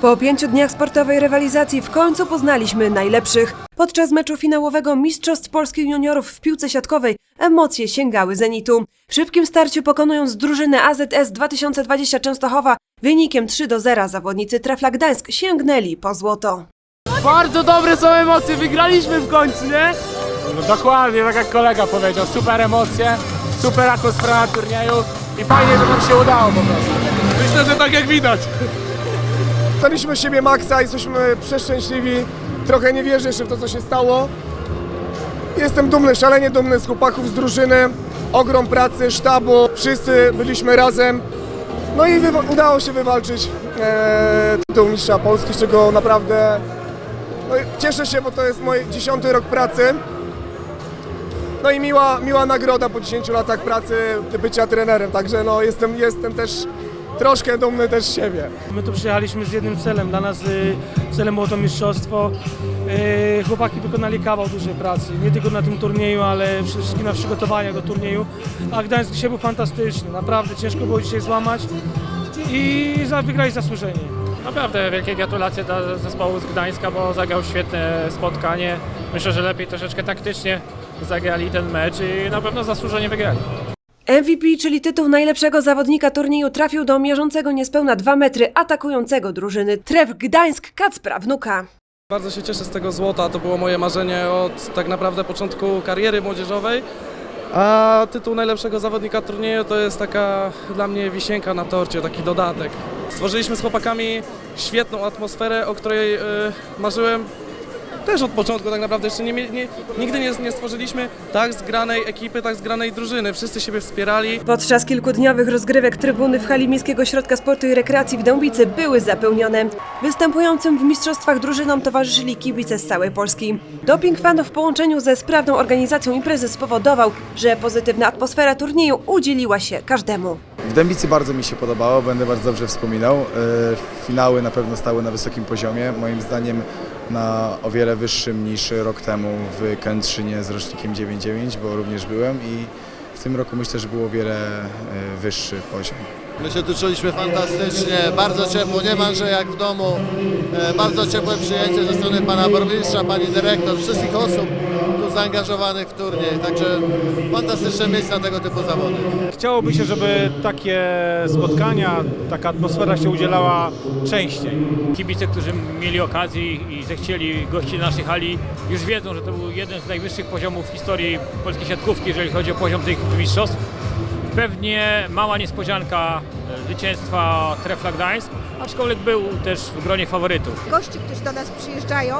Po pięciu dniach sportowej rywalizacji w końcu poznaliśmy najlepszych. Podczas meczu finałowego Mistrzostw Polskich Juniorów w piłce siatkowej emocje sięgały zenitu. W szybkim starciu pokonując drużynę AZS 2020 Częstochowa wynikiem 3 do 0 zawodnicy Trefla Gdańsk sięgnęli po złoto. Bardzo dobre są emocje, wygraliśmy w końcu, nie? No dokładnie, tak jak kolega powiedział, super emocje, super atmosfera na turnieju i fajnie, że nam się udało po prostu. Myślę, że tak jak widać. Daliśmy siebie maksa, jesteśmy przeszczęśliwi. Trochę nie wierzę jeszcze w to, co się stało. Jestem dumny, szalenie dumny z chłopaków z drużyny. Ogrom pracy, sztabu, wszyscy byliśmy razem. No i udało się wywalczyć e, tytuł mistrza Polski, z czego naprawdę no, cieszę się, bo to jest mój dziesiąty rok pracy. No i miła, miła nagroda po 10 latach pracy bycia trenerem, także no, jestem, jestem też troszkę dumny też z siebie. My tu przyjechaliśmy z jednym celem. Dla nas y, celem było to mistrzostwo. Y, chłopaki wykonali kawał dużej pracy. Nie tylko na tym turnieju, ale przede wszystkim na przygotowaniach do turnieju. A Gdańsk dzisiaj był fantastyczny. Naprawdę ciężko było dzisiaj złamać i za, wygrali zasłużenie. Naprawdę wielkie gratulacje dla zespołu z Gdańska, bo zagrał świetne spotkanie. Myślę, że lepiej troszeczkę taktycznie zagrali ten mecz i na pewno zasłużenie wygrali. MVP, czyli tytuł najlepszego zawodnika turnieju, trafił do mierzącego niespełna 2 metry atakującego drużyny Tref Gdańsk Kacpra Wnuka. Bardzo się cieszę z tego złota, to było moje marzenie od tak naprawdę początku kariery młodzieżowej. A tytuł najlepszego zawodnika turnieju to jest taka dla mnie wisienka na torcie, taki dodatek. Stworzyliśmy z chłopakami świetną atmosferę, o której e, marzyłem też od początku tak naprawdę. Jeszcze nie, nie, nigdy nie, nie stworzyliśmy tak zgranej ekipy, tak zgranej drużyny. Wszyscy siebie wspierali. Podczas kilkudniowych rozgrywek trybuny w hali Miejskiego Ośrodka Sportu i Rekreacji w Dębicy były zapełnione. Występującym w mistrzostwach drużynom towarzyszyli kibice z całej Polski. Doping fanów w połączeniu ze sprawną organizacją imprezy spowodował, że pozytywna atmosfera turnieju udzieliła się każdemu. W Dębicy bardzo mi się podobało, będę bardzo dobrze wspominał. E, Finały na pewno stały na wysokim poziomie, moim zdaniem na o wiele wyższym niż rok temu w Kętrzynie z rocznikiem 9-9, bo również byłem i w tym roku myślę, że było o wiele e, wyższy poziom. My się tu czuliśmy fantastycznie, bardzo ciepło, niemalże jak w domu. E, Bardzo ciepłe przyjęcie ze strony pana burmistrza, pani dyrektor, wszystkich osób tu zaangażowanych w turniej. Także fantastyczne miejsce na tego typu zawody. Chciałoby się, żeby takie spotkania, taka atmosfera się udzielała częściej. Kibice, którzy mieli okazji i zechcieli gościć naszej hali, już wiedzą, że to był jeden z najwyższych poziomów w historii polskiej siatkówki, jeżeli chodzi o poziom tych mistrzostw. Pewnie mała niespodzianka e, zwycięstwa Trefla Gdańsk, aczkolwiek był też w gronie faworytów. gości, którzy do nas przyjeżdżają,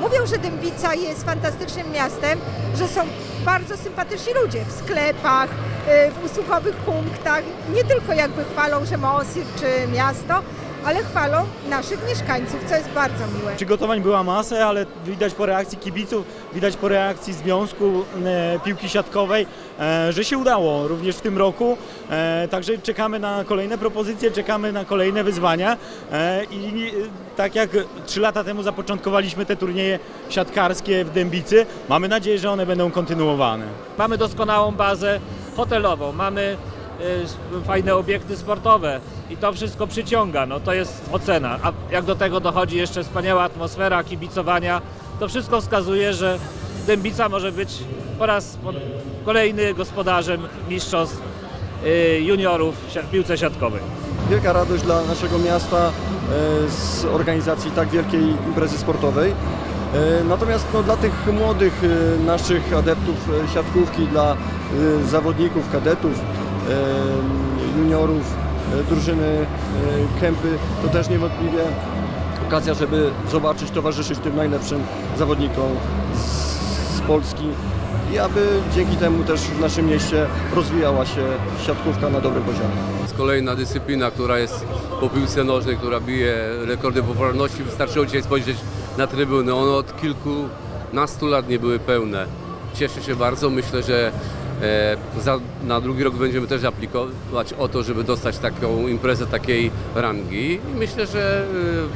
mówią, że Dębica jest fantastycznym miastem, że są bardzo sympatyczni ludzie w sklepach, y, w usługowych punktach. Nie tylko jakby chwalą Rzemosy czy miasto, ale chwalą naszych mieszkańców, co jest bardzo miłe. Przygotowań była masa, ale widać po reakcji kibiców, widać po reakcji Związku e, Piłki Siatkowej, e, że się udało również w tym roku. E, także czekamy na kolejne propozycje, czekamy na kolejne wyzwania e, i e, tak jak trzy lata temu zapoczątkowaliśmy te turnieje siatkarskie w Dębicy, mamy nadzieję, że one będą kontynuowane. Mamy doskonałą bazę hotelową, mamy fajne obiekty sportowe i to wszystko przyciąga, no to jest ocena. A jak do tego dochodzi jeszcze wspaniała atmosfera kibicowania, to wszystko wskazuje, że Dębica może być po raz kolejny gospodarzem mistrzostw y, juniorów w piłce siatkowej. Wielka radość dla naszego miasta e, z organizacji tak wielkiej imprezy sportowej. Natomiast no, dla tych młodych naszych adeptów siatkówki, dla zawodników, kadetów, juniorów, e, drużyny e, Kępy, to też niewątpliwie okazja, żeby zobaczyć, towarzyszyć tym najlepszym zawodnikom z, Polski i aby dzięki temu też w naszym mieście rozwijała się siatkówka na dobrym poziomie. jest kolejna dyscyplina, która jest po piłce nożnej, która bije rekordy popularności. Wystarczyło dzisiaj spojrzeć na trybuny. One od kilkunastu lat nie były pełne. Cieszę się bardzo. Myślę, że za, na drugi rok będziemy też aplikować o to, żeby dostać taką imprezę takiej rangi. I myślę, że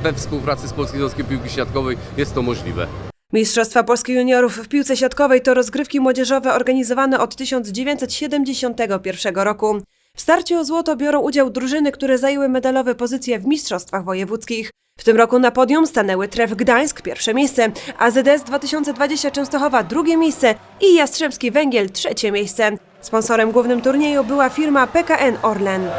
e, we współpracy z Polskim Związkiem Piłki Siatkowej jest to możliwe. Mistrzostwa Polski Juniorów w piłce siatkowej to rozgrywki młodzieżowe organizowane od 1971 roku. W starciu o złoto biorą udział drużyny, które zajęły medalowe pozycje w mistrzostwach wojewódzkich. W tym roku na podium stanęły Tref Gdańsk pierwsze miejsce, AZS 2020 Częstochowa drugie miejsce i Jastrzębski Węgiel trzecie miejsce. Sponsorem głównym turnieju była firma PKN Orlen.